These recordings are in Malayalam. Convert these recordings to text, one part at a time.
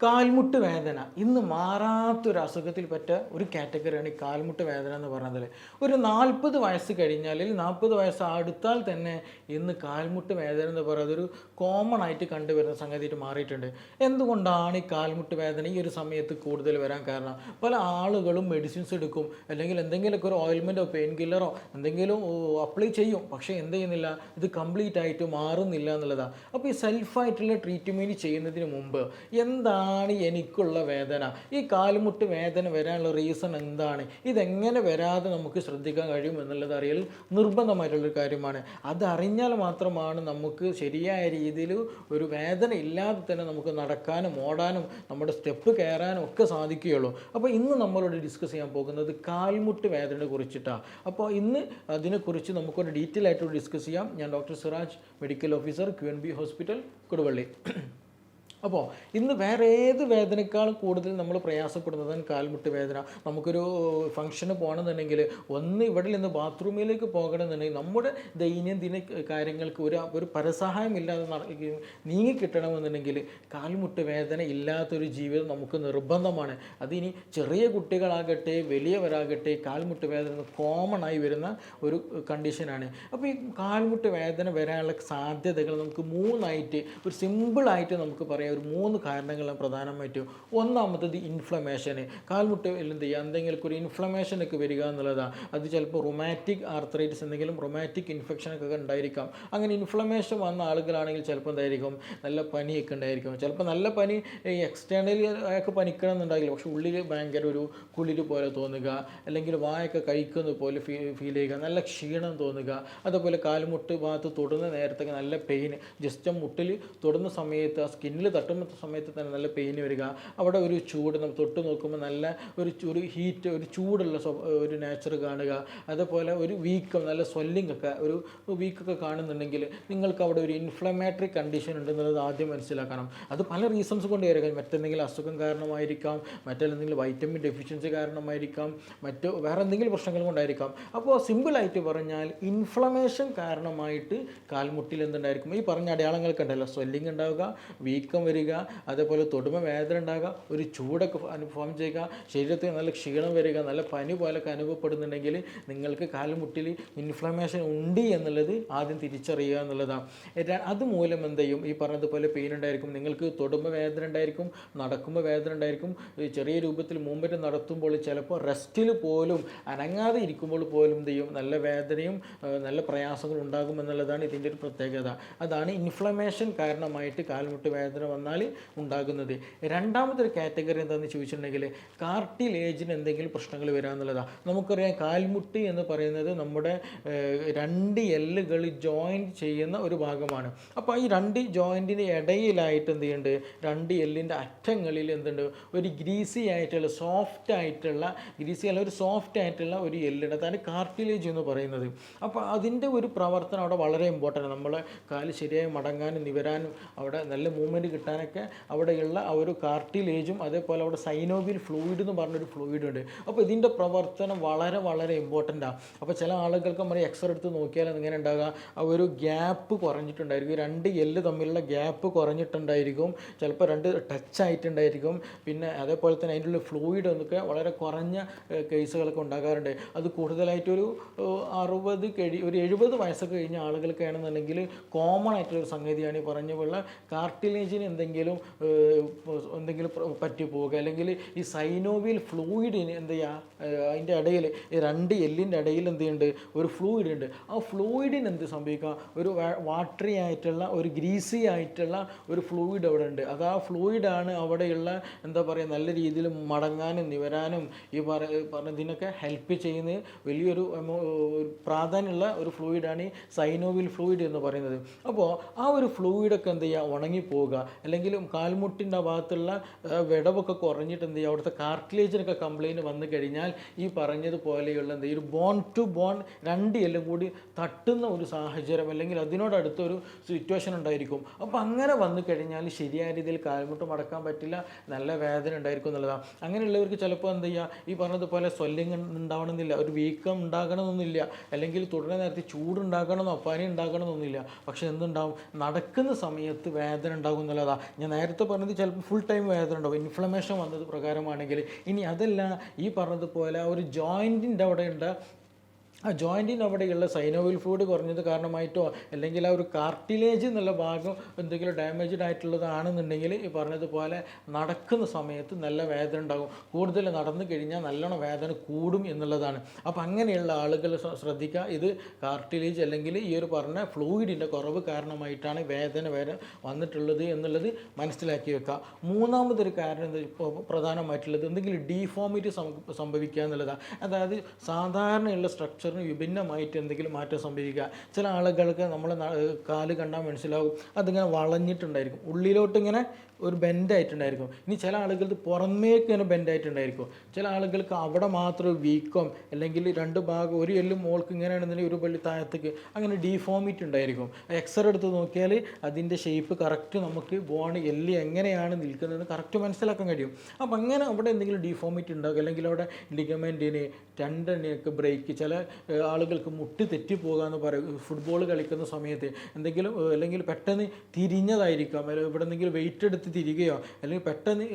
കാൽമുട്ട് വേദന. ഇന്ന് മാറാത്തൊരു അസുഖത്തിൽ പറ്റ ഒരു കാറ്റഗറിയാണ് ഈ കാൽമുട്ട് വേദന എന്ന് പറയുന്നത്. ഒരു നാൽപ്പത് വയസ്സ് കഴിഞ്ഞാൽ നാൽപ്പത് വയസ്സ് അടുത്താൽ തന്നെ ഇന്ന് കാൽമുട്ട് വേദന എന്ന് പറയുന്നത് ഒരു കോമൺ ആയിട്ട് കണ്ടുവരുന്ന സംഗതിയായിട്ട് മാറിയിട്ടുണ്ട്. എന്തുകൊണ്ടാണ് ഈ കാൽമുട്ട് വേദന ഈ ഒരു സമയത്ത് കൂടുതൽ വരാൻ കാരണം? പല ആളുകളും മെഡിസിൻസ് എടുക്കും അല്ലെങ്കിൽ എന്തെങ്കിലുമൊക്കെ ഒരു ഓയിൽമെന്റോ പെയിൻ കില്ലറോ എന്തെങ്കിലും അപ്ലൈ ചെയ്യും പക്ഷേ എന്ത് ചെയ്യുന്നില്ല? ഇത് കംപ്ലീറ്റ് ആയിട്ട് മാറുന്നില്ല എന്നുള്ളതാണ് അപ്പോൾ ഈ സെൽഫായിട്ടുള്ള ട്രീറ്റ്മെന്റ് ചെയ്യുന്നതിന് മുമ്പ് എന്താണ് എനിക്കുള്ള വേദന? ഈ കാൽമുട്ട് വേദന വരാനുള്ള റീസൺ എന്താണ്? ഇതെങ്ങനെ വരാതെ നമുക്ക് ശ്രദ്ധിക്കാൻ കഴിയും എന്നുള്ളത് അറിയൽ നിർബന്ധമായിട്ടുള്ളൊരു കാര്യമാണ്. അതറിഞ്ഞാൽ മാത്രമാണ് നമുക്ക് ശരിയായ രീതിയിൽ ഒരു വേദന ഇല്ലാതെ തന്നെ നമുക്ക് നടക്കാനും ഓടാനും നമ്മുടെ സ്റ്റെപ്പ് കയറാനും ഒക്കെ സാധിക്കുകയുള്ളൂ. അപ്പോൾ ഇന്ന് നമ്മളോട് ഡിസ്കസ് ചെയ്യാൻ പോകുന്നത് കാൽമുട്ട് വേദനയെ കുറിച്ചിട്ടാണ് അപ്പോൾ ഇന്ന് അതിനെക്കുറിച്ച് നമുക്കൊരു ഡീറ്റെയിൽ ആയിട്ട് ഡിസ്കസ് ചെയ്യാം. ഞാൻ doctor Siraj medical officer Q N B hospital Koduvally. അപ്പോൾ ഇന്ന് വേറെ ഏത് വേദനക്കാളും കൂടുതൽ നമ്മൾ പ്രയാസപ്പെടുന്നതാണ് കാൽമുട്ട് വേദന. നമുക്കൊരു ഫംഗ്ഷന് പോകണമെന്നുണ്ടെങ്കിൽ ഒന്ന് ഇവിടെ നിന്ന് ബാത്റൂമിലേക്ക് പോകണമെന്നുണ്ടെങ്കിൽ നമ്മുടെ ദൈനംദിന കാര്യങ്ങൾക്ക് ഒരു ഒരു പരസഹായം ഇല്ലാതെ നീങ്ങി നീങ്ങിക്കിട്ടണമെന്നുണ്ടെങ്കിൽ കാൽമുട്ട് വേദന ഇല്ലാത്തൊരു ജീവിതം നമുക്ക് നിർബന്ധമാണ്. അതിനി ചെറിയ കുട്ടികളാകട്ടെ വലിയവരാകട്ടെ കാൽമുട്ട് വേദന കോമൺ ആയി വരുന്ന ഒരു കണ്ടീഷനാണ് അപ്പോൾ ഈ കാൽമുട്ട് വേദന വരാനുള്ള സാധ്യതകൾ നമുക്ക് മൂന്നായിട്ട് ഒരു സിമ്പിളായിട്ട് നമുക്ക് പറയാം. ഒരു മൂന്ന് കാരണങ്ങളാണ് പ്രധാനമായിട്ടും. ഒന്നാമത്തത് ഇൻഫ്ലമേഷന് കാൽമുട്ട് എന്ത് ചെയ്യുക? എന്തെങ്കിലും ഒരു ഇൻഫ്ലമേഷനൊക്കെ വരിക എന്നുള്ളതാണ് അത് ചിലപ്പോൾ റൊമാറ്റിക് ആർത്രൈറ്റിസ് എന്തെങ്കിലും റൊമാറ്റിക് ഇൻഫെക്ഷനൊക്കെ ഉണ്ടായിരിക്കാം. അങ്ങനെ ഇൻഫ്ലമേഷൻ വന്ന ആളുകളാണെങ്കിൽ ചിലപ്പോൾ എന്തായിരിക്കും? നല്ല പനിയൊക്കെ ഉണ്ടായിരിക്കും. ചിലപ്പോൾ നല്ല പനി എക്സ്റ്റേണലി അയാൾക്ക് പനിക്കണം എന്നുണ്ടാകില്ല പക്ഷെ ഉള്ളിൽ ഭയങ്കര ഒരു കുളിര് പോലെ തോന്നുക. അല്ലെങ്കിൽ വായൊക്കെ കഴിക്കുന്ന പോലെ ഫീ ഫീൽ ചെയ്യുക. നല്ല ക്ഷീണം തോന്നുക. അതുപോലെ കാൽമുട്ട് ഭാഗത്ത് തൊടുന്ന നേരത്തൊക്കെ നല്ല പെയിൻ ജസ്റ്റ് മുട്ടിൽ തൊടുന്ന സമയത്ത് ആ സ്കിന്നിൽ തട്ടുന്ന സമയത്ത് തന്നെ നല്ല പെയിൻ വരിക. അവിടെ ഒരു ചൂട് നമ്മൾ തൊട്ട് നോക്കുമ്പോൾ നല്ല ഒരു ഒരു ഹീറ്റ് ഒരു ചൂടുള്ള ഒരു നേച്ചർ കാണുക. അതുപോലെ ഒരു വീക്കം നല്ല സ്വെല്ലിംഗ് ഒക്കെ ഒരു വീക്കൊക്കെ കാണുന്നുണ്ടെങ്കിൽ നിങ്ങൾക്ക് അവിടെ ഒരു ഇൻഫ്ലമേറ്ററി കണ്ടീഷൻ ഉണ്ടെന്നുള്ളത് ആദ്യം മനസ്സിലാക്കണം. അത് പല റീസൺസ് കൊണ്ട് വരിക മറ്റെന്തെങ്കിലും അസുഖം കാരണമായിരിക്കാം മറ്റെന്തെങ്കിലും വൈറ്റമിൻ ഡെഫിഷ്യൻസി കാരണമായിരിക്കാം മറ്റ് വേറെ എന്തെങ്കിലും പ്രശ്നങ്ങൾ കൊണ്ടായിരിക്കാം. അപ്പോൾ സിമ്പിളായിട്ട് പറഞ്ഞാൽ ഇൻഫ്ലമേഷൻ കാരണമായിട്ട് കാൽമുട്ടിൽ എന്തുണ്ടായിരിക്കും? ഈ പറഞ്ഞ അടയാളങ്ങൾക്ക് ഉണ്ടല്ലോ സ്വെല്ലിംഗ് ഉണ്ടാവുക വീക്കം വരിക അതേപോലെ തൊടുമ വേദന ഉണ്ടാകുക ഒരു ചൂടൊക്കെ അനുഭവം ചെയ്യുക ശരീരത്തിൽ നല്ല ക്ഷീണം വരിക നല്ല പനി പോലൊക്കെ അനുഭവപ്പെടുന്നുണ്ടെങ്കിൽ നിങ്ങൾക്ക് കാലുമുട്ടിൽ ഇൻഫ്ലമേഷൻ ഉണ്ട് എന്നുള്ളത് ആദ്യം തിരിച്ചറിയുക എന്നുള്ളതാണ്. അതുമൂലം എന്ത് ചെയ്യും? ഈ പറഞ്ഞതുപോലെ പെയിൻ ഉണ്ടായിരിക്കും നിങ്ങൾക്ക് തൊടുമ്പോൾ വേദന ഉണ്ടായിരിക്കും നടക്കുമ്പോൾ വേദന ഉണ്ടായിരിക്കും ചെറിയ രൂപത്തിൽ മൂവ്മെന്റ് നടത്തുമ്പോൾ ചിലപ്പോൾ റെസ്റ്റിൽ പോലും അനങ്ങാതെ ഇരിക്കുമ്പോൾ പോലും എന്ത് ചെയ്യും? നല്ല വേദനയും നല്ല പ്രയാസങ്ങളും ഉണ്ടാകും എന്നുള്ളതാണ് ഇതിന്റെ ഒരു പ്രത്യേകത. അതാണ് ഇൻഫ്ലമേഷൻ കാരണമായിട്ട് കാൽമുട്ട് വേദന വന്നാൽ ഉണ്ടാകുന്നത്. രണ്ടാമത്തെ കാറ്റഗറി എന്താണെന്ന് ചോദിച്ചിട്ടുണ്ടെങ്കിൽ കാർട്ടിലേജിന് എന്തെങ്കിലും പ്രശ്നങ്ങൾ വരിക എന്നുള്ളതാണ് നമുക്കറിയാം കാൽമുട്ടി എന്ന് പറയുന്നത് നമ്മുടെ രണ്ട് എല്ലുകൾ ജോയിന്റ് ചെയ്യുന്ന ഒരു ഭാഗമാണ്. അപ്പോൾ ഈ രണ്ട് ജോയിന്റിന് ഇടയിലായിട്ട് എന്ത് ചെയ്യുന്നുണ്ട് രണ്ട് എല്ലിന്റെ അറ്റങ്ങളിൽ എന്തുണ്ട്? ഒരു ഗ്രീസി ആയിട്ടുള്ള സോഫ്റ്റ് ആയിട്ടുള്ള ഗ്രീസി അല്ല ഒരു സോഫ്റ്റ് ആയിട്ടുള്ള ഒരു എല്ലുണ്ട് അതാണ് കാർട്ടിലേജ് എന്ന് പറയുന്നത്. അപ്പോൾ അതിന്റെ ഒരു പ്രവർത്തനം അവിടെ വളരെ ഇമ്പോർട്ടന്റ് നമ്മൾ കാൽ ശരിയായി മടങ്ങാനും നിവരാനും അവിടെ നല്ല മൂവ്മെന്റ് കിട്ടാനൊക്കെ അവിടെയുള്ള ആ ഒരു കാർട്ടിലേജും അതേപോലെ അവിടെ സൈനോബിൽ ഫ്ലൂയിഡ് എന്ന് പറഞ്ഞൊരു ഫ്ലൂയിഡ് ഉണ്ട്. അപ്പോൾ ഇതിന്റെ പ്രവർത്തനം വളരെ വളരെ ഇമ്പോർട്ടന്റ് ആണ് അപ്പോൾ ചില ആളുകൾക്ക് നമ്മൾ എക്സ്റേ എടുത്ത് നോക്കിയാൽ എങ്ങനെ ഉണ്ടാകുക ആ ഒരു ഗ്യാപ്പ് കുറഞ്ഞിട്ടുണ്ടായിരിക്കും. രണ്ട് എല്ല് തമ്മിലുള്ള ഗ്യാപ്പ് കുറഞ്ഞിട്ടുണ്ടായിരിക്കും. ചിലപ്പോൾ രണ്ട് ടച്ച് ആയിട്ടുണ്ടായിരിക്കും. പിന്നെ അതേപോലെ തന്നെ അതിന്റെ ഫ്ലൂയിഡ് എന്നൊക്കെ വളരെ കുറഞ്ഞ കേസുകളൊക്കെ ഉണ്ടാകാറുണ്ട്. അത് കൂടുതലായിട്ടൊരു അറുപത് കഴി ഒരു എഴുപത് വയസ്സൊക്കെ കഴിഞ്ഞ ആളുകൾക്കാണെന്നുണ്ടെങ്കിൽ കോമൺ ആയിട്ടുള്ളൊരു സംഗതിയാണ് ഈ പറഞ്ഞ പോലെ കാർട്ടിലേജിന് എന്തെങ്കിലും എന്തെങ്കിലും പറ്റിപ്പോവുക. പറ്റി പോവുക അല്ലെങ്കിൽ ഈ സൈനോവിയൽ ഫ്ലൂയിഡിന് എന്ത് ചെയ്യുക അതിന്റെ ഇടയിൽ രണ്ട് എല്ലിന്റെ ഇടയിൽ എന്ത് ചെയ്യുന്നുണ്ട്? ഒരു ഫ്ലൂയിഡ് ഉണ്ട്. ആ ഫ്ലൂയിഡിന് എന്ത് സംഭവിക്കുക? ഒരു വാട്ടറി ആയിട്ടുള്ള ഒരു ഗ്രീസി ആയിട്ടുള്ള ഒരു ഫ്ലൂയിഡ് അവിടെ ഉണ്ട്. അത് ആ ഫ്ലൂയിഡാണ് അവിടെയുള്ള എന്താ പറയുക നല്ല രീതിയിൽ മടങ്ങാനും നിവരാനും ഈ പറ പറഞ്ഞതിനൊക്കെ ഹെൽപ്പ് ചെയ്യുന്ന വലിയൊരു പ്രാധാന്യമുള്ള ഒരു ഫ്ലൂയിഡാണ് ഈ സൈനോവിൽ ഫ്ലൂയിഡ് എന്ന് പറയുന്നത്. അപ്പോൾ ആ ഒരു ഫ്ലൂയിഡൊക്കെ എന്ത് ചെയ്യുക? ഉണങ്ങിപ്പോവുക. അല്ലെങ്കിൽ കാൽമുട്ടിന്റെ ഭാഗത്തുള്ള വിടവൊക്കെ കുറഞ്ഞിട്ട് എന്ത് ചെയ്യുക അവിടുത്തെ കാർട്ടിലേജിനൊക്കെ കംപ്ലൈന്റ് വന്നു കഴിഞ്ഞാൽ ഈ പറഞ്ഞതുപോലെയുള്ള എന്ത് ചെയ്യും, ഒരു ബോൺ ടു ബോൺ രണ്ട് എല്ലും കൂടി തട്ടുന്ന ഒരു സാഹചര്യം അല്ലെങ്കിൽ അതിനോടടുത്തൊരു സിറ്റുവേഷൻ ഉണ്ടായിരിക്കും. അപ്പോൾ അങ്ങനെ വന്നു കഴിഞ്ഞാൽ ശരിയായ രീതിയിൽ കാൽമുട്ട് മടക്കാൻ പറ്റില്ല നല്ല വേദന ഉണ്ടായിരിക്കും എന്നുള്ളതാണ് അങ്ങനെയുള്ളവർക്ക് ചിലപ്പോൾ എന്ത് ചെയ്യുക ഈ പറഞ്ഞതുപോലെ സ്വല്ലിങ് ഉണ്ടാവണമെന്നില്ല ഒരു വീക്കം ഉണ്ടാകണമെന്നില്ല അല്ലെങ്കിൽ തുടരെ നേരത്തെ ചൂടുണ്ടാകണമെന്നോ പനി ഉണ്ടാകണമെന്നൊന്നുമില്ല പക്ഷെ എന്തുണ്ടാവും നടക്കുന്ന സമയത്ത് വേദന ഉണ്ടാകും എന്നുള്ളതാണ് ഞാൻ നേരത്തെ പറഞ്ഞത് ചിലപ്പോൾ ഫുൾ ടൈം വേദന ഉണ്ടാവും. ഇൻഫ്ലമേഷൻ വന്നത് പ്രകാരമാണെങ്കിൽ ഇനി അതല്ല ഈ പറഞ്ഞതുപോലെ ഒരു ജോയിന്റിന്റെ അവിടെ ഉണ്ട്. ആ ജോയിന്റിന് അവിടെയുള്ള സൈനോവിൽ ഫ്ലൂയിഡ് കുറഞ്ഞത് കാരണമായിട്ടോ അല്ലെങ്കിൽ ആ ഒരു കാർട്ടിലേജ് എന്നുള്ള ഭാഗം എന്തെങ്കിലും ഡാമേജ്ഡ് ആയിട്ടുള്ളതാണെന്നുണ്ടെങ്കിൽ ഈ പറഞ്ഞതുപോലെ നടക്കുന്ന സമയത്ത് നല്ല വേദന ഉണ്ടാകും. കൂടുതൽ നടന്നു കഴിഞ്ഞാൽ നല്ലോണം വേദന കൂടും എന്നുള്ളതാണ്. അപ്പോൾ അങ്ങനെയുള്ള ആളുകൾ ശ്ര- ശ്രദ്ധിക്കുക. ഇത് കാർട്ടിലേജ് അല്ലെങ്കിൽ ഈ ഒരു പറഞ്ഞ ഫ്ലൂയിഡിന്റെ കുറവ് കാരണമായിട്ടാണ് വേദന വരെ വന്നിട്ടുള്ളത് എന്നുള്ളത് മനസ്സിലാക്കി വെക്കുക. മൂന്നാമതൊരു കാരണം ഇപ്പോൾ പ്രധാനമായിട്ടുള്ളത് എന്തെങ്കിലും ഡീഫോമിറ്റി സംഭവിക്കുക എന്നുള്ളതാണ് അതായത് സാധാരണയുള്ള സ്ട്രക്ചറിന് വിഭിന്നമായിട്ട് എന്തെങ്കിലും മാറ്റം സംഭവിക്കുക. ചില ആളുകൾക്ക് നമ്മൾ കാൽ കണ്ടാൽ മനസ്സിലാവും. അതിങ്ങനെ വളഞ്ഞിട്ടുണ്ടായിരിക്കും. ഉള്ളിലോട്ട് ഇങ്ങനെ ഒരു ബെൻഡായിട്ടുണ്ടായിരിക്കും ഇനി ചില ആളുകൾക്ക് പുറമേക്ക് ഇങ്ങനെ ബെൻഡായിട്ടുണ്ടായിരിക്കും ചില ആളുകൾക്ക് അവിടെ മാത്രം വീക്കം അല്ലെങ്കിൽ രണ്ട് ഭാഗം ഒരു എല്ലും മോൾക്ക് ഇങ്ങനെയാണെന്നുണ്ടെങ്കിൽ ഒരു പള്ളി താഴത്തേക്ക് അങ്ങനെ ഡീഫോമിറ്റി ഉണ്ടായിരിക്കും. എക്സ്റേ എടുത്ത് നോക്കിയാൽ അതിന്റെ ഷേപ്പ് കറക്റ്റ് നമുക്ക് ബോൺ എല്ല് എങ്ങനെയാണ് നിൽക്കുന്നതെന്ന് കറക്റ്റ് മനസ്സിലാക്കാൻ കഴിയും. അപ്പം അങ്ങനെ അവിടെ എന്തെങ്കിലും ഡീഫോമിറ്റി ഉണ്ടാകും. അല്ലെങ്കിൽ അവിടെ ലിഗമെന്റിന് രണ്ടെണ്ണയൊക്കെ ബ്രേക്ക് ചില ആളുകൾക്ക് മുട്ട് തെറ്റിപ്പോകുക എന്ന് പറയും. ഫുട്ബോൾ കളിക്കുന്ന സമയത്ത് എന്തെങ്കിലും അല്ലെങ്കിൽ പെട്ടെന്ന് തിരിഞ്ഞതായിരിക്കാം. ഇവിടെ എന്തെങ്കിലും വെയിറ്റ് എടുത്ത് തിരികെയോ അല്ലെങ്കിൽ പെട്ടെന്ന്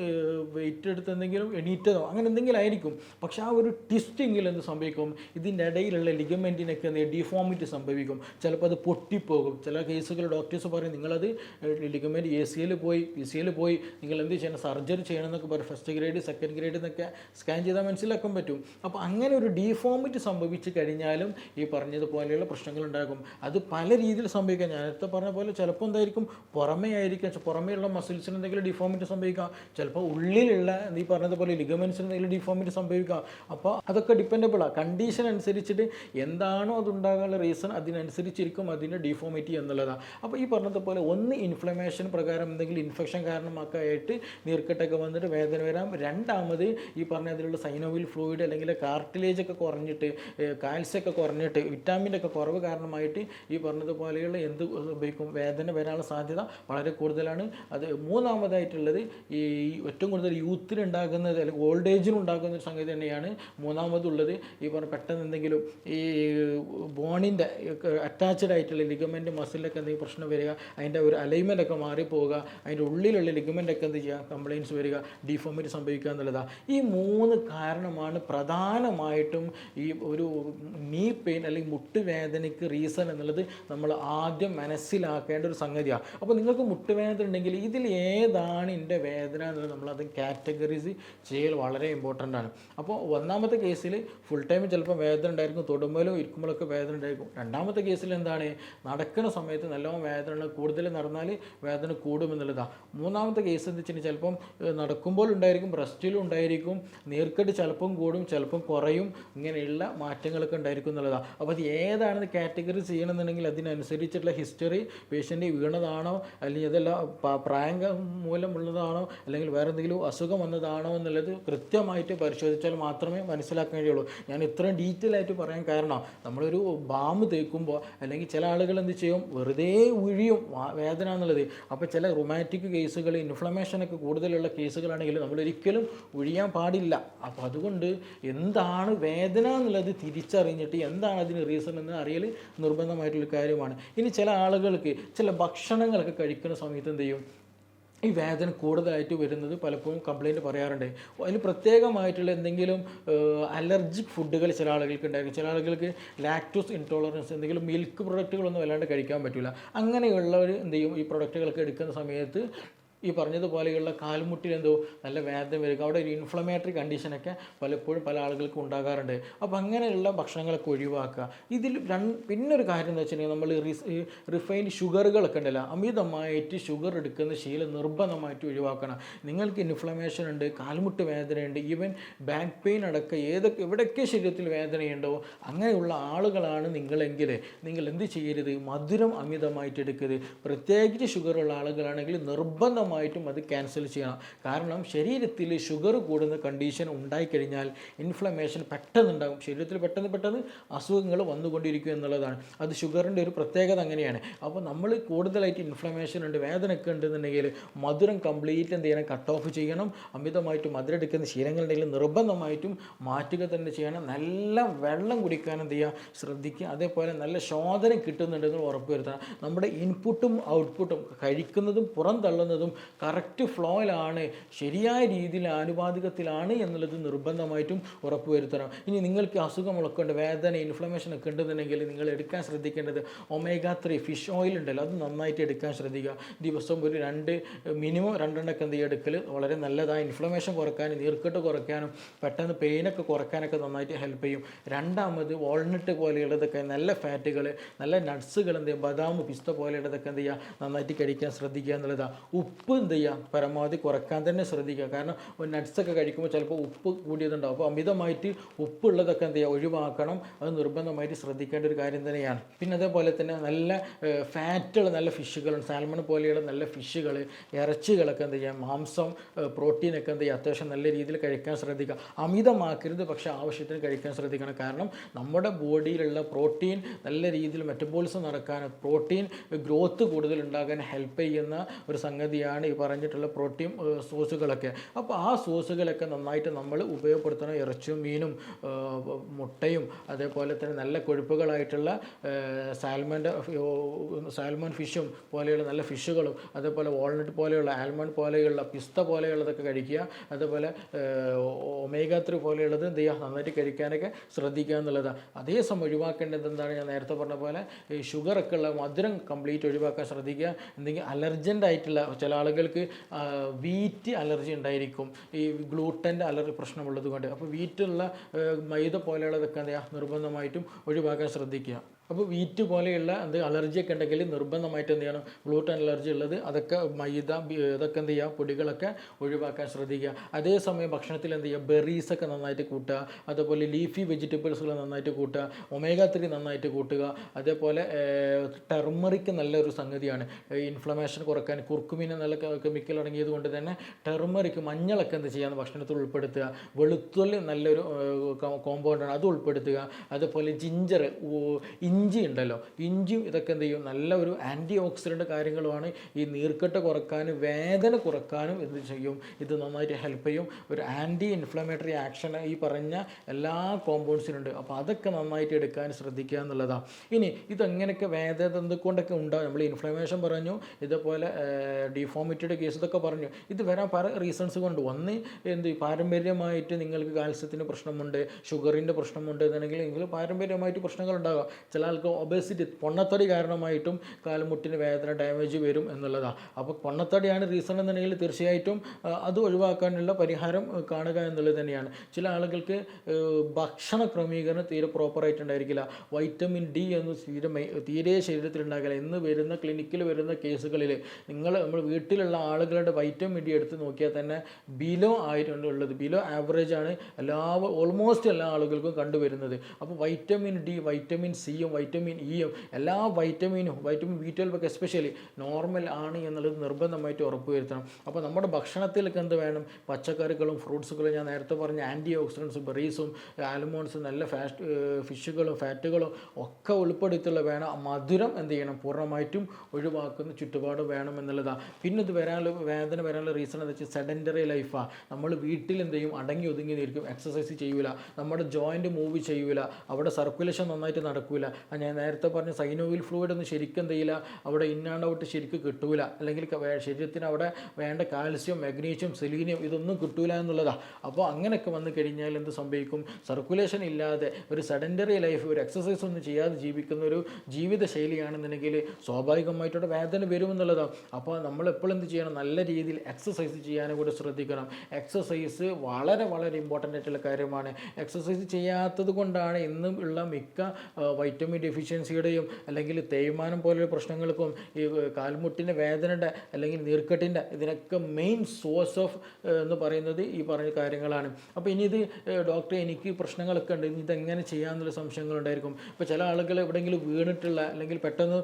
വെയിറ്റ് എടുത്ത് എന്തെങ്കിലും എണീറ്റതോ അങ്ങനെ എന്തെങ്കിലും ആയിരിക്കും. പക്ഷെ ആ ഒരു ട്വിസ്റ്റിങ്ങിൽ എന്ത് സംഭവിക്കും? ഇതിന്റെ ഇടയിലുള്ള ലിഗമെന്റിനൊക്കെ എന്ത് ഡിഫോമിറ്റി സംഭവിക്കും. ചിലപ്പോൾ അത് പൊട്ടിപ്പോകും. ചില കേസുകൾ ഡോക്ടേഴ്സ് പറയും നിങ്ങളത് ലിഗമെന്റ് എ സി എൽ പോയി പി സി എൽ പോയി നിങ്ങൾ എന്ത് ചെയ്യണം? സർജറി ചെയ്യണം എന്നൊക്കെ പറയും. ഫസ്റ്റ് ഗ്രേഡ് സെക്കൻഡ് ഗ്രേഡ് എന്നൊക്കെ സ്കാൻ ചെയ്താൽ മനസ്സിലാക്കാൻ പറ്റും. അപ്പോൾ അങ്ങനെ ഒരു ഡീഫോമിറ്റി സംഭവിച്ച് കഴിഞ്ഞാലും ഈ പറഞ്ഞതുപോലെയുള്ള പ്രശ്നങ്ങൾ ഉണ്ടാകും. അത് പല രീതിയിൽ സംഭവിക്കാം. ഞാൻ നേരത്തെ പറഞ്ഞ പോലെ ചിലപ്പോൾ എന്തായിരിക്കും? പുറമേ ആയിരിക്കും. പുറമേയുള്ള മസിൽസിന് എന്തെങ്കിലും ഡിഫോമിറ്റി സംഭവിക്കാം. ചിലപ്പോൾ ഉള്ളിലുള്ള നീ പറഞ്ഞതുപോലെ ലിഗമെൻസിന് എന്തെങ്കിലും ഡിഫോമിറ്റി സംഭവിക്കാം. അപ്പോൾ അതൊക്കെ ഡിപ്പെൻഡബിളാണ് കണ്ടീഷൻ അനുസരിച്ചിട്ട് എന്താണോ അതുണ്ടാകാനുള്ള റീസൺ അതിനനുസരിച്ചിരിക്കും അതിന്റെ ഡിഫോമിറ്റി എന്നുള്ളതാണ് അപ്പോൾ ഈ പറഞ്ഞതുപോലെ ഒന്ന് ഇൻഫ്ലമേഷൻ പ്രകാരം എന്തെങ്കിലും ഇൻഫെക്ഷൻ കാരണമൊക്കെ ആയിട്ട് നീർക്കെട്ടൊക്കെ വന്നിട്ട് വേദന വരാം. രണ്ടാമത് ഈ പറഞ്ഞ അതിലുള്ള സൈനോവിൽ ഫ്ലൂയിഡ് അല്ലെങ്കിൽ കാർട്ടിലേജ് ഒക്കെ കുറഞ്ഞിട്ട് കാൽസ്യമൊക്കെ കുറഞ്ഞിട്ട് വിറ്റാമിന്റെ ഒക്കെ കുറവ് കാരണമായിട്ട് ഈ പറഞ്ഞതുപോലെയുള്ള എന്ത് സംഭവിക്കും? വേദന വരാനുള്ള സാധ്യത വളരെ കൂടുതലാണ്. അത് മൂന്നാമതായിട്ടുള്ളത് ഈ ഏറ്റവും കൂടുതൽ യൂത്തിൽ ഉണ്ടാകുന്നത് അല്ലെങ്കിൽ ഓൾഡ് ഏജിന് ഉണ്ടാകുന്ന ഒരു സംഗതി തന്നെയാണ്. മൂന്നാമതുള്ളത് ഈ പറഞ്ഞ പെട്ടെന്ന് എന്തെങ്കിലും ഈ ബോണിന്റെ അറ്റാച്ച്ഡ് ആയിട്ടുള്ള ലിഗമെന്റ് മസിലൊക്കെ എന്തെങ്കിലും പ്രശ്നം വരിക അതിന്റെ ഒരു അലൈൻമെന്റ് ഒക്കെ മാറിപ്പോവുക അതിന്റെ ഉള്ളിലുള്ള ലിഗമെന്റ് ഒക്കെ എന്ത് ചെയ്യുക കംപ്ലയിൻസ് വരിക ഡിഫോമിറ്റി സംഭവിക്കുക എന്നുള്ളതാണ് ഈ മൂന്ന് കാരണമാണ് പ്രധാനമായിട്ടും ഈ ഒരു നീ പെയിൻ അല്ലെങ്കിൽ മുട്ടുവേദനയ്ക്ക് റീസൺ എന്നുള്ളത് നമ്മൾ ആദ്യം മനസ്സിലാക്കേണ്ട ഒരു സംഗതിയാണ് അപ്പോൾ നിങ്ങൾക്ക് മുട്ടുവേദന ഉണ്ടെങ്കിൽ ഇതിൽ ഏതാണ് എന്റെ വേദന എന്നുള്ളത് നമ്മളത് കാറ്റഗറീസ് ചെയ്യൽ വളരെ ഇമ്പോർട്ടന്റ് ആണ്. അപ്പോൾ ഒന്നാമത്തെ കേസിൽ ഫുൾ ടൈം ചിലപ്പോൾ വേദന ഉണ്ടായിരിക്കും തൊടുമ്പോലും ഇരിക്കുമ്പോഴൊക്കെ വേദന ഉണ്ടായിരിക്കും. രണ്ടാമത്തെ കേസിൽ എന്താണ്? നടക്കുന്ന സമയത്ത് നല്ലോണം വേദന കൂടുതൽ നടന്നാൽ വേദന കൂടുമെന്നുള്ളതാണ് മൂന്നാമത്തെ കേസ് എന്ന് വെച്ചിട്ടുണ്ടെങ്കിൽ ചിലപ്പം നടക്കുമ്പോൾ ഉണ്ടായിരിക്കും ബ്രസ്റ്റിലും ഉണ്ടായിരിക്കും നീർക്കെട്ട് ചിലപ്പം കൂടും ചിലപ്പം കുറയും ഇങ്ങനെയുള്ള മാറ്റങ്ങളൊക്കെ ഉണ്ടായിരിക്കും എന്നുള്ളതാണ് അപ്പോൾ അത് ഏതാണെന്ന് കാറ്റഗറി ചെയ്യണമെന്നുണ്ടെങ്കിൽ അതിനനുസരിച്ചിട്ടുള്ള ഹിസ്റ്ററി പേഷ്യന്റ് വീണതാണോ അല്ലെങ്കിൽ ഇതെല്ലാം പ- പ്രായം മൂലമുള്ളതാണോ അല്ലെങ്കിൽ വേറെ എന്തെങ്കിലും അസുഖം വന്നതാണോ എന്നുള്ളത് കൃത്യമായിട്ട് പരിശോധിച്ചാൽ മാത്രമേ മനസ്സിലാക്കാൻ കഴിയുള്ളൂ ഞാൻ ഇത്രയും ഡീറ്റെയിൽ ആയിട്ട് പറയാൻ കാരണം നമ്മളൊരു ബാം തേക്കുമ്പോൾ അല്ലെങ്കിൽ ചില ആളുകൾ എന്ത് ചെയ്യും? വെറുതെ ഉഴിയും വേദന എന്നുള്ളത്. അപ്പോൾ ചില റൊമാറ്റിക് കേസുകൾ ഇൻഫ്ലമേഷനൊക്കെ കൂടുതലുള്ള കേസുകളാണെങ്കിൽ നമ്മൾ ഒരിക്കലും ഒഴിയാൻ പാടില്ല. അപ്പോൾ അതുകൊണ്ട് എന്താണ് വേദന എന്നുള്ളത് തിരിച്ചറിഞ്ഞിട്ട് എന്താണ് അതിന് റീസൺ എന്ന് അറിയൽ നിർബന്ധമായിട്ടുള്ള കാര്യമാണ്. ഇനി ചില ആളുകൾക്ക് ചില ഭക്ഷണങ്ങളൊക്കെ കഴിക്കുന്ന സമയത്ത് എന്ത് ചെയ്യും? ഈ വേദന കൂടുതലായിട്ട് വരുന്നത് പലപ്പോഴും കംപ്ലൈന്റ് പറയാറുണ്ട്. അതിന് പ്രത്യേകമായിട്ടുള്ള എന്തെങ്കിലും അലർജിക് ഫുഡുകൾ ചില ആളുകൾക്ക് ഉണ്ടായിരിക്കും. ചില ആളുകൾക്ക് ലാക്ടോസ് ഇൻടോളറൻസ് എന്തെങ്കിലും മിൽക്ക് പ്രൊഡക്റ്റുകളൊന്നും വല്ലാണ്ട് കഴിക്കാൻ പറ്റില്ല അങ്ങനെയുള്ളവർ എന്ത് ചെയ്യും? ഈ പ്രൊഡക്റ്റുകളൊക്കെ എടുക്കുന്ന സമയത്ത് ഈ പറഞ്ഞതുപോലെയുള്ള കാൽമുട്ടിൽ എന്തോ നല്ല വേദന വരിക അവിടെ ഒരു ഇൻഫ്ലമേറ്ററി കണ്ടീഷനൊക്കെ പലപ്പോഴും പല ആളുകൾക്കും ഉണ്ടാകാറുണ്ട്. അപ്പോൾ അങ്ങനെയുള്ള ഭക്ഷണങ്ങളൊക്കെ ഒഴിവാക്കുക. ഇതിൽ രണ്ട് പിന്നെ ഒരു കാര്യം എന്ന് വെച്ചിട്ടുണ്ടെങ്കിൽ നമ്മൾ റിഫൈൻഡ് ഷുഗറുകളൊക്കെ ഉണ്ടല്ലോ അമിതമായിട്ട് ഷുഗർ എടുക്കുന്ന ശീലം നിർബന്ധമായിട്ട് ഒഴിവാക്കണം. നിങ്ങൾക്ക് ഇൻഫ്ലമേഷൻ ഉണ്ട് കാൽമുട്ട് വേദനയുണ്ട് ഈവൻ ബാക്ക് പെയിൻ അടക്കം ഏതൊക്കെ എവിടെയൊക്കെ ശരീരത്തിൽ വേദനയുണ്ടോ അങ്ങനെയുള്ള ആളുകളാണ് നിങ്ങളെങ്കിൽ. നിങ്ങൾ എന്ത് ചെയ്യരുത്? മധുരം അമിതമായിട്ട് എടുക്കരുത്. പ്രത്യേകിച്ച് ഷുഗറുള്ള ആളുകളാണെങ്കിൽ നിർബന്ധമായിട്ടും അത് ക്യാൻസൽ ചെയ്യണം. കാരണം ശരീരത്തിൽ ഷുഗർ കൂടുന്ന കണ്ടീഷൻ ഉണ്ടായിക്കഴിഞ്ഞാൽ ഇൻഫ്ലമേഷൻ പെട്ടെന്ന് ഉണ്ടാകും ശരീരത്തിൽ പെട്ടെന്ന് പെട്ടെന്ന് അസുഖങ്ങൾ വന്നുകൊണ്ടിരിക്കും എന്നുള്ളതാണ്. അത് ഷുഗറിന്റെ ഒരു പ്രത്യേകത അങ്ങനെയാണ്. അപ്പോൾ നമ്മൾ കൂടുതലായിട്ട് ഇൻഫ്ലമേഷൻ ഉണ്ട് വേദനയൊക്കെ ഉണ്ടെന്നുണ്ടെങ്കിൽ മധുരം കംപ്ലീറ്റ് എന്ത് ചെയ്യണം? കട്ട് ഓഫ് ചെയ്യണം. അമിതമായിട്ട് മധുരം എടുക്കുന്ന ശീലങ്ങളുണ്ടെങ്കിൽ നിർബന്ധമായിട്ടും മാറ്റുക തന്നെ ചെയ്യണം. നല്ല വെള്ളം കുടിക്കാൻ എന്ത് ചെയ്യുക? ശ്രദ്ധിക്കുക. അതേപോലെ നല്ല ശോധന കിട്ടുന്നുണ്ടെന്ന് ഉറപ്പുവരുത്തണം നമ്മുടെ ഇൻപുട്ടും ഔട്ട്പുട്ടും കഴിക്കുന്നതും പുറന്തള്ളുന്നതും കറക്റ്റ് ഫ്ലോയിലാണ് ശരിയായ രീതിയിൽ ആനുപാതികത്തിലാണ് എന്നുള്ളത് നിർബന്ധമായിട്ടും ഉറപ്പുവരുത്തണം. ഇനി നിങ്ങൾക്ക് അസുഖങ്ങളൊക്കെ ഉണ്ട് വേദന ഇൻഫ്ലമേഷൻ ഒക്കെ ഉണ്ടെന്നുണ്ടെങ്കിൽ നിങ്ങൾ എടുക്കാൻ ശ്രദ്ധിക്കേണ്ടത് ഒമേഗ ത്രീ ഫിഷ് ഓയിൽ ഉണ്ടല്ലോ അത് നന്നായിട്ട് എടുക്കാൻ ശ്രദ്ധിക്കുക. ദിവസം ഒരു രണ്ട് മിനിമം രണ്ടെണ്ണമൊക്കെ എന്ത് ചെയ്യുക എടുക്കൽ വളരെ നല്ലതാണ്. ഇൻഫ്ലമേഷൻ കുറക്കാനും നീർക്കെട്ട് കുറയ്ക്കാനും പെട്ടെന്ന് പെയിനൊക്കെ കുറയ്ക്കാനൊക്കെ നന്നായിട്ട് ഹെൽപ്പ് ചെയ്യും. രണ്ടാമത് വാൾനട്ട് പോലെയുള്ളതൊക്കെ നല്ല ഫാറ്റുകൾ നല്ല നട്ട്സുകൾ എന്ത് ചെയ്യുക ബദാം പിസ്ത പോലെയുള്ളതൊക്കെ എന്ത് ചെയ്യുക നന്നായിട്ട് കഴിക്കാൻ ശ്രദ്ധിക്കുക എന്നുള്ളതാണ്. ഉപ്പ് എന്ത് ചെയ്യുക പരമാവധി കുറയ്ക്കാൻ തന്നെ ശ്രദ്ധിക്കുക. കാരണം നട്ട്സൊക്കെ കഴിക്കുമ്പോൾ ചിലപ്പോൾ ഉപ്പ് കൂടിയതുണ്ടാവും. അപ്പോൾ അമിതമായിട്ട് ഉപ്പുള്ളതൊക്കെ എന്ത് ചെയ്യുക ഒഴിവാക്കണം. അത് നിർബന്ധമായിട്ട് ശ്രദ്ധിക്കേണ്ട ഒരു കാര്യം തന്നെയാണ്. പിന്നെ അതേപോലെ തന്നെ നല്ല ഫാറ്റുള്ള നല്ല ഫിഷുകളുണ്ട് സാൽമൺ പോലെയുള്ള നല്ല ഫിഷുകൾ ഇറച്ചികളൊക്കെ എന്ത് ചെയ്യുക മാംസം പ്രോട്ടീനൊക്കെ എന്ത് ചെയ്യുക അത്യാവശ്യം നല്ല രീതിയിൽ കഴിക്കാൻ ശ്രദ്ധിക്കുക. അമിതമാക്കരുത് പക്ഷേ ആവശ്യത്തിന് കഴിക്കാൻ ശ്രദ്ധിക്കണം. കാരണം നമ്മുടെ ബോഡിയിലുള്ള പ്രോട്ടീൻ നല്ല രീതിയിൽ മെറ്റബോളിസം നടക്കാൻ പ്രോട്ടീൻ ഗ്രോത്ത് കൂടുതൽ ഉണ്ടാകാൻ ഹെൽപ്പ് ചെയ്യുന്ന ഒരു സംഗതിയാണ് ഈ പറഞ്ഞിട്ടുള്ള പ്രോട്ടീൻ സോസുകളൊക്കെ. അപ്പോൾ ആ സോസുകളൊക്കെ നന്നായിട്ട് നമ്മൾ ഉപയോഗപ്പെടുത്തണം. ഇറച്ചിയും മീനും മുട്ടയും അതേപോലെ തന്നെ നല്ല കൊഴുപ്പുകളായിട്ടുള്ള സാൽമന്റെ സാൽമൺ ഫിഷും പോലെയുള്ള നല്ല ഫിഷുകളും അതേപോലെ വാൾനട്ട് പോലെയുള്ള ആൽമണ്ട് പോലെയുള്ള പിസ്ത പോലെയുള്ളതൊക്കെ കഴിക്കുക. അതേപോലെ ഒമേഗ ത്രീ പോലെയുള്ളത് എന്ത് ചെയ്യുക? നന്നായിട്ട് കഴിക്കാനൊക്കെ ശ്രദ്ധിക്കുക എന്നുള്ളതാണ് അതേസമയം ഒഴിവാക്കേണ്ടത് എന്താണ്? ഞാൻ നേരത്തെ പറഞ്ഞ പോലെ ഈ ഷുഗറൊക്കെ ഉള്ള മധുരം കംപ്ലീറ്റ് ഒഴിവാക്കാൻ ശ്രദ്ധിക്കുക. എന്തെങ്കിലും അലർജന്റ് ആയിട്ടുള്ള ചില ആളുകൾക്ക് വീറ്റ് അലർജി ഉണ്ടായിരിക്കും. ഈ ഗ്ലൂട്ടന്റെ അലർജി പ്രശ്നമുള്ളത് കൊണ്ട്. അപ്പോൾ വീറ്റുള്ള മൈദ പോലെയുള്ളതൊക്കെ എന്താ നിർബന്ധമായിട്ടും ഒഴിവാക്കാൻ ശ്രദ്ധിക്കുക. അപ്പോൾ വീറ്റ് പോലെയുള്ള എന്ത് അലർജിയൊക്കെ ഉണ്ടെങ്കിൽ നിർബന്ധമായിട്ട് എന്ത് ചെയ്യണം? ഗ്ലൂട്ടൻ അലർജി ഉള്ളത് അതൊക്കെ മൈദ ഇതൊക്കെ എന്ത് ചെയ്യുക? പൊടികളൊക്കെ ഒഴിവാക്കാൻ ശ്രദ്ധിക്കുക. അതേസമയം ഭക്ഷണത്തിൽ എന്ത് ചെയ്യുക? ബെറീസൊക്കെ നന്നായിട്ട് കൂട്ടുക. അതേപോലെ ലീഫി വെജിറ്റബിൾസുകൾ നന്നായിട്ട് കൂട്ടുക. ഒമേഗ ത്രീ നന്നായിട്ട് കൂട്ടുക. അതേപോലെ ടെർമറിക്ക് നല്ലൊരു സംഗതിയാണ്. ഇൻഫ്ലമേഷൻ കുറയ്ക്കാൻ കുർക്കുമിന് നല്ല കെമിക്കൽ അടങ്ങിയത് കൊണ്ട് തന്നെ ടെർമറിക്ക് മഞ്ഞളൊക്കെ എന്ത് ചെയ്യാൻ ഭക്ഷണത്തിൽ ഉൾപ്പെടുത്തുക. വെളുത്തുള്ളി നല്ലൊരു കോമ്പൗണ്ടാണ് അത് ഉൾപ്പെടുത്തുക. അതേപോലെ ജിഞ്ചർ ഉണ്ടല്ലോ. ഇഞ്ചിയും ഇതൊക്കെ എന്ത് ചെയ്യും? നല്ല ഒരു ആന്റി ഓക്സിഡന്റ് കാര്യങ്ങളുമാണ്. ഈ നീർക്കെട്ട് കുറക്കാനും വേദന കുറക്കാനും എന്ത് ചെയ്യും? ഇത് നന്നായിട്ട് ഹെൽപ്പ് ചെയ്യും. ഒരു ആന്റി ഇൻഫ്ലമേറ്ററി ആക്ഷൻ ഈ പറഞ്ഞ എല്ലാ കോമ്പൗണ്ട്സിനുണ്ട് അപ്പോൾ അതൊക്കെ നന്നായിട്ട് എടുക്കാൻ ശ്രദ്ധിക്കുക എന്നുള്ളതാണ് ഇനി ഇതെങ്ങനെയൊക്കെ വേദന എന്തുകൊണ്ടൊക്കെ ഉണ്ടാവും? നമ്മൾ ഇൻഫ്ലമേഷൻ പറഞ്ഞു ഇതേപോലെ ഡിഫോമിറ്റിയുടെ കേസ് ഇതൊക്കെ പറഞ്ഞു. ഇത് വരാൻ പല റീസൺസ് കൊണ്ട്. ഒന്ന് എന്ത് പാരമ്പര്യമായിട്ട് നിങ്ങൾക്ക് കാൽസ്യത്തിന് പ്രശ്നമുണ്ട് ഷുഗറിന്റെ പ്രശ്നമുണ്ട് എന്നുണ്ടെങ്കിൽ നിങ്ങൾ പാരമ്പര്യമായിട്ട് പ്രശ്നങ്ങൾ ഉണ്ടാകാം. ചില ആൾക്ക് ഒബേസിറ്റി പൊണ്ണത്തടി കാരണമായിട്ടും കാൽമുട്ടിന് വേദന ഡാമേജ് വരും എന്നുള്ളതാണ് അപ്പോൾ പൊണ്ണത്തടിയാണ് റീസൺ എന്നുണ്ടെങ്കിൽ തീർച്ചയായിട്ടും അത് ഒഴിവാക്കാനുള്ള പരിഹാരം കാണുക എന്നുള്ളത് തന്നെയാണ്. ചില ആളുകൾക്ക് ഭക്ഷണ ക്രമീകരണം തീരെ പ്രോപ്പറായിട്ട് ഉണ്ടായിരിക്കില്ല വൈറ്റമിൻ ഡി എന്ന് തീരെ തീരെ ശരീരത്തിൽ ഉണ്ടാകില്ല. ഇന്ന് വരുന്ന ക്ലിനിക്കിൽ വരുന്ന കേസുകളിൽ നിങ്ങൾ നമ്മൾ വീട്ടിലുള്ള ആളുകളുടെ വൈറ്റമിൻ ഡി എടുത്ത് നോക്കിയാൽ തന്നെ ബിലോ ആയിട്ടുണ്ട് ഉള്ളത്. ബിലോ ആവറേജ് ആണ് എല്ലാ ഓൾമോസ്റ്റ് എല്ലാ ആളുകൾക്കും കണ്ടുവരുന്നത്. അപ്പോൾ വൈറ്റമിൻ ഡി വൈറ്റമിൻ സിയും വൈറ്റമിൻ ഇയും എല്ലാ വൈറ്റമിനും വൈറ്റമിൻ ബി ട്വൽവ് ഒക്കെ എസ്പെഷ്യലി നോർമൽ ആണ് എന്നുള്ളത് നിർബന്ധമായിട്ട് ഉറപ്പുവരുത്തണം അപ്പോൾ നമ്മുടെ ഭക്ഷണത്തിലൊക്കെ എന്ത് വേണം? പച്ചക്കറികളും ഫ്രൂട്ട്സുകളും ഞാൻ നേരത്തെ പറഞ്ഞ ആന്റി ഓക്സിഡൻസും ബെറീസും ആൽമോണ്ട്സും നല്ല ഫാറ്റ് ഫിഷുകളും ഫാറ്റുകളും ഒക്കെ ഉൾപ്പെടുത്തിയുള്ള വേണം. മധുരം എന്ത് ചെയ്യണം? പൂർണമായിട്ടും ഒഴിവാക്കുന്ന ചുറ്റുപാട് വേണം എന്നുള്ളതാണ് പിന്നെ ഇത് വരാനുള്ള വേദന വരാനുള്ള റീസൺ എന്താ വെച്ചാൽ സെഡന്ററി ലൈഫാണ് നമ്മൾ വീട്ടിൽ എന്ത് ചെയ്യും? അടങ്ങി ഒതുങ്ങി നിൽക്കും. എക്സസൈസ് ചെയ്യൂല. നമ്മുടെ ജോയിന്റ് മൂവ് ചെയ്യൂല. അവിടെ സർക്കുലേഷൻ നന്നായിട്ട് നടക്കൂല. ഞാൻ നേരത്തെ പറഞ്ഞ സൈനോവിൽ ഫ്ലൂയിഡ് ഒന്നും ശരിക്കും എന്ത് ചെയ്യില്ല. അവിടെ ഇന്നാണ്ട് ഔട്ട് ശരിക്കും കിട്ടൂല. അല്ലെങ്കിൽ ശരീരത്തിന് അവിടെ വേണ്ട കാൽസ്യം മഗ്നീഷ്യം സെലീനിയം ഇതൊന്നും കിട്ടൂല എന്നുള്ളതാണ് അപ്പോൾ അങ്ങനെയൊക്കെ വന്നു കഴിഞ്ഞാൽ എന്ത് സംഭവിക്കും? സർക്കുലേഷൻ ഇല്ലാതെ ഒരു സെഡന്ററി ലൈഫ് ഒരു എക്സസൈസ് ഒന്നും ചെയ്യാതെ ജീവിക്കുന്ന ഒരു ജീവിത ശൈലിയാണെന്നുണ്ടെങ്കിൽ സ്വാഭാവികമായിട്ടോടെ വേദന വരുമെന്നുള്ളതാണ് അപ്പോൾ നമ്മൾ എപ്പോഴും എന്ത് ചെയ്യണം? നല്ല രീതിയിൽ എക്സസൈസ് ചെയ്യാനും കൂടെ ശ്രദ്ധിക്കണം. എക്സസൈസ് വളരെ വളരെ ഇമ്പോർട്ടന്റ് ആയിട്ടുള്ള കാര്യമാണ്. എക്സസൈസ് ചെയ്യാത്തത് കൊണ്ടാണ് ഇന്നും ഉള്ള മിക്ക വൈറ്റമിൻ ഡെഫിഷ്യൻസിയുടെയും അല്ലെങ്കിൽ തേയ്മാനം പോലെയുള്ള പ്രശ്നങ്ങൾക്കും ഈ കാൽമുട്ടിന്റെ വേദനയുടെ അല്ലെങ്കിൽ നീർക്കെട്ടിന്റെ ഇതിനൊക്കെ മെയിൻ സോഴ്സ് ഓഫ് എന്ന് പറയുന്നത് ഈ പറഞ്ഞ കാര്യങ്ങളാണ്. അപ്പോൾ ഇനി ഇത് ഡോക്ടർ എനിക്ക് പ്രശ്നങ്ങളൊക്കെ ഉണ്ട്. ഇനി ഇതെങ്ങനെ ചെയ്യാമെന്നുള്ള സംശയങ്ങളുണ്ടായിരിക്കും. ഇപ്പോൾ ചില ആളുകൾ എവിടെയെങ്കിലും വീണിട്ടുള്ള അല്ലെങ്കിൽ പെട്ടെന്ന്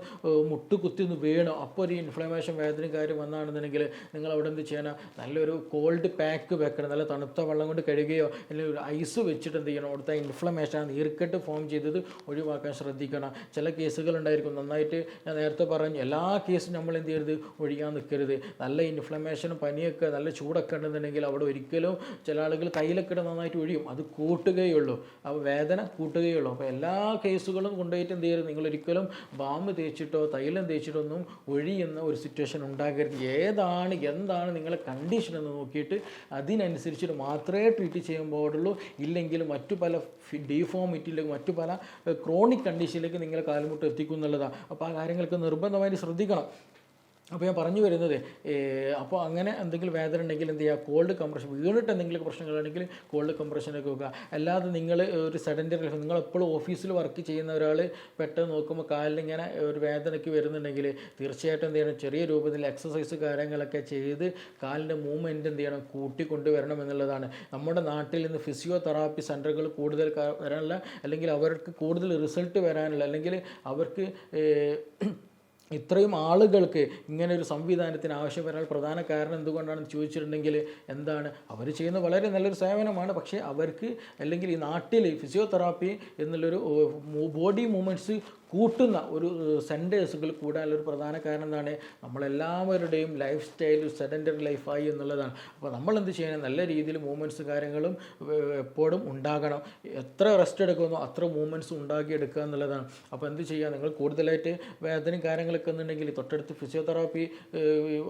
മുട്ട് കുത്തി ഒന്ന് വീണോ അപ്പോൾ ഒരു ഇൻഫ്ലമേഷൻ വേദന കാര്യം വന്നാണെന്നുണ്ടെങ്കിൽ നിങ്ങൾ അവിടെ എന്ത് ചെയ്യണം? നല്ലൊരു കോൾഡ് പാക്ക് വെക്കണം. നല്ല തണുത്ത വെള്ളം കൊണ്ട് കഴുകുകയോ അല്ലെങ്കിൽ ഒരു ഐസ് വെച്ചിട്ട് എന്ത് ചെയ്യണം? അവിടുത്തെ ഇൻഫ്ലമേഷൻ നീർക്കെട്ട് ഫോം ചെയ്തത് ഒഴിവാക്കാൻ ശ്രദ്ധിക്കണം. ശ്രദ്ധിക്കണം. ചില കേസുകൾ ഉണ്ടായിരിക്കും. നന്നായിട്ട് ഞാൻ നേരത്തെ പറഞ്ഞു എല്ലാ കേസും നമ്മൾ എന്ത് ചെയ്യരുത്? ഒഴിയാൻ നിൽക്കരുത്. നല്ല ഇൻഫ്ലമേഷനും പനിയൊക്കെ നല്ല ചൂടൊക്കെ ഉണ്ടെന്നുണ്ടെങ്കിൽ അവിടെ ഒരിക്കലും ചില ആളുകൾ കയ്യിലൊക്കെ ഇട നന്നായിട്ട് ഒഴിയും. അത് കൂട്ടുകയുള്ളൂ അപ്പോൾ വേദന കൂട്ടുകയുള്ളൂ അപ്പോൾ എല്ലാ കേസുകളും കൊണ്ടുപോയിട്ട് എന്ത് ചെയ്യരുത്? നിങ്ങളൊരിക്കലും ബാമ്പ് തേച്ചിട്ടോ തൈലം തേച്ചിട്ടോ ഒന്നും ഒഴിയുന്ന ഒരു സിറ്റുവേഷൻ ഉണ്ടാകരുത്. ഏതാണ് എന്താണ് നിങ്ങളെ കണ്ടീഷൻ എന്ന് നോക്കിയിട്ട് അതിനനുസരിച്ചിട്ട് മാത്രമേ ട്രീറ്റ് ചെയ്യാൻ പാടുള്ളൂ. ഇല്ലെങ്കിൽ മറ്റു പല ഡീഫോമിറ്റിയിലേക്ക് മറ്റു പല ക്രോണിക് കണ്ടീഷനിലേക്ക് നിങ്ങളെ കാൽമുട്ട് എത്തിക്കും എന്നുള്ളതാണ് അപ്പോൾ ആ കാര്യങ്ങൾക്ക് നിർബന്ധമായിട്ട് ശ്രദ്ധിക്കണം. അപ്പോൾ ഞാൻ പറഞ്ഞു വരുന്നത് അപ്പോൾ അങ്ങനെ എന്തെങ്കിലും വേദന ഉണ്ടെങ്കിൽ എന്ത് ചെയ്യുക? കോൾഡ് കംപ്രഷൻ വീണിട്ട് എന്തെങ്കിലും പ്രശ്നങ്ങളുണ്ടെങ്കിൽ കോൾഡ് കംപ്രഷനൊക്കെ വെക്കുക. അല്ലാതെ നിങ്ങൾ ഒരു സെഡന്ററി നിങ്ങൾ എപ്പോഴും ഓഫീസിൽ വർക്ക് ചെയ്യുന്ന ഒരാൾ പെട്ടെന്ന് നോക്കുമ്പോൾ കാലിൽ ഇങ്ങനെ ഒരു വേദനയ്ക്ക് വരുന്നുണ്ടെങ്കിൽ തീർച്ചയായിട്ടും എന്ത് ചെയ്യണം? ചെറിയ രൂപത്തിൽ എക്സസൈസ് കാര്യങ്ങളൊക്കെ ചെയ്ത് കാലിന്റെ മൂവ്മെന്റ് എന്ത് ചെയ്യണം? കൂട്ടിക്കൊണ്ടുവരണം എന്നുള്ളതാണ്. നമ്മുടെ നാട്ടിൽ ഇന്ന് ഫിസിയോതെറാപ്പി സെന്ററുകൾ കൂടുതൽ വരാനുള്ള അല്ലെങ്കിൽ അവർക്ക് കൂടുതൽ റിസൾട്ട് വരാനുള്ള അല്ലെങ്കിൽ അവർക്ക് ഇത്രയും ആളുകൾക്ക് ഇങ്ങനെ ഒരു സംവിധാനത്തിന് ആവശ്യം വരാൻ പ്രധാന കാരണം എന്തുകൊണ്ടാണെന്ന് ചോദിച്ചിട്ടുണ്ടെങ്കിൽ എന്താണ്? അവർ ചെയ്യുന്ന വളരെ നല്ലൊരു സേവനമാണ്. പക്ഷേ അവർക്ക് അല്ലെങ്കിൽ ഈ നാട്ടിൽ ഫിസിയോതെറാപ്പി എന്നുള്ളൊരു ബോഡി മൂവ്മെന്റ്സ് കൂട്ടുന്ന ഒരു സെന്റേഴ്സുകൾ കൂടാനുള്ള ഒരു പ്രധാന കാരണം എന്താണ്? നമ്മളെല്ലാവരുടെയും ലൈഫ് സ്റ്റൈൽ സെഡന്ററി ലൈഫായി എന്നുള്ളതാണ്. അപ്പോൾ നമ്മൾ എന്ത് ചെയ്യണം? നല്ല രീതിയിൽ മൂവ്മെന്റ്സ് കാര്യങ്ങളും എപ്പോഴും ഉണ്ടാകണം. എത്ര റെസ്റ്റ് എടുക്കുന്നു അത്ര മൂവ്മെന്റ്സ് ഉണ്ടാക്കിയെടുക്കുക എന്നുള്ളതാണ്. അപ്പോൾ എന്ത് ചെയ്യുക? നിങ്ങൾ കൂടുതലായിട്ട് വേദനയും കാര്യങ്ങളൊക്കെ ഉണ്ടെങ്കിൽ തൊട്ടടുത്ത് ഫിസിയോതെറാപ്പി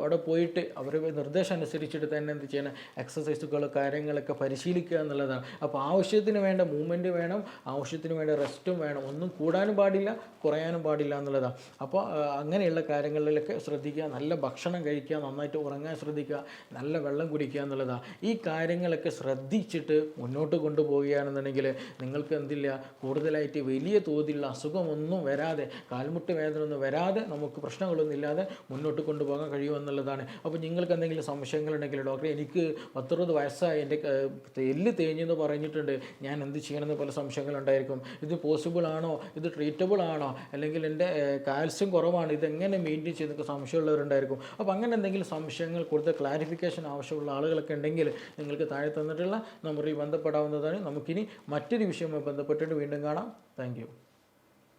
അവിടെ പോയിട്ട് അവർ നിർദ്ദേശം അനുസരിച്ചിട്ട് തന്നെ എന്ത് ചെയ്യണം? എക്സസൈസുകൾ കാര്യങ്ങളൊക്കെ പരിശീലിക്കുക എന്നുള്ളതാണ്. അപ്പോൾ ആവശ്യത്തിന് വേണ്ട മൂവ്മെന്റ് വേണം ആവശ്യത്തിന് വേണ്ട റെസ്റ്റും വേണം. ഒന്നും കൂടാനും പാടില്ല കുറയാനും പാടില്ല എന്നുള്ളതാണ് അപ്പോൾ അങ്ങനെയുള്ള കാര്യങ്ങളിലൊക്കെ ശ്രദ്ധിക്കുക നല്ല ഭക്ഷണം കഴിക്കുക നന്നായിട്ട് ഉറങ്ങാൻ ശ്രദ്ധിക്കുക നല്ല വെള്ളം കുടിക്കുക എന്നുള്ളതാണ് ഈ കാര്യങ്ങളൊക്കെ ശ്രദ്ധിച്ചിട്ട് മുന്നോട്ട് കൊണ്ടുപോവുകയാണെന്നുണ്ടെങ്കിൽ നിങ്ങൾക്ക് എന്തില്ല കൂടുതലായിട്ട് വലിയ തോതിലുള്ള അസുഖമൊന്നും വരാതെ കാൽമുട്ട് വേദന ഒന്നും വരാതെ നമുക്ക് പ്രശ്നങ്ങളൊന്നും ഇല്ലാതെ മുന്നോട്ട് കൊണ്ടുപോകാൻ കഴിയുമെന്നുള്ളതാണ് അപ്പോൾ നിങ്ങൾക്ക് എന്തെങ്കിലും സംശയങ്ങളുണ്ടെങ്കിൽ ഡോക്ടറെ എനിക്ക് പത്തറുപത് വയസ്സായി എന്റെ എല്ല് തേഞ്ഞെന്ന് പറഞ്ഞിട്ടുണ്ട്. ഞാൻ എന്ത് ചെയ്യണമെന്ന് പല സംശയങ്ങളുണ്ടായിരിക്കും. ഇത് പോസിബിൾ ആണോ ഇത് ട്രീറ്റബിൾ ആണോ അല്ലെങ്കിൽ എന്റെ കാൽസ്യം കുറവാണ് ഇതെങ്ങനെ മെയിന്റെയിൻ ചെയ്തൊക്കെ സംശയമുള്ളവരുണ്ടായിരിക്കും. അപ്പോൾ അങ്ങനെ എന്തെങ്കിലും സംശയങ്ങൾ കൂടുതൽ ക്ലാരിഫിക്കേഷൻ ആവശ്യമുള്ള ആളുകളൊക്കെ ഉണ്ടെങ്കിൽ നിങ്ങൾക്ക് താഴെ തന്നിട്ടുള്ള നമ്പറിൽ ബന്ധപ്പെടാവുന്നതാണ്. നമുക്കിനി മറ്റൊരു വിഷയവുമായി ബന്ധപ്പെട്ടിട്ട് വീണ്ടും കാണാം. താങ്ക്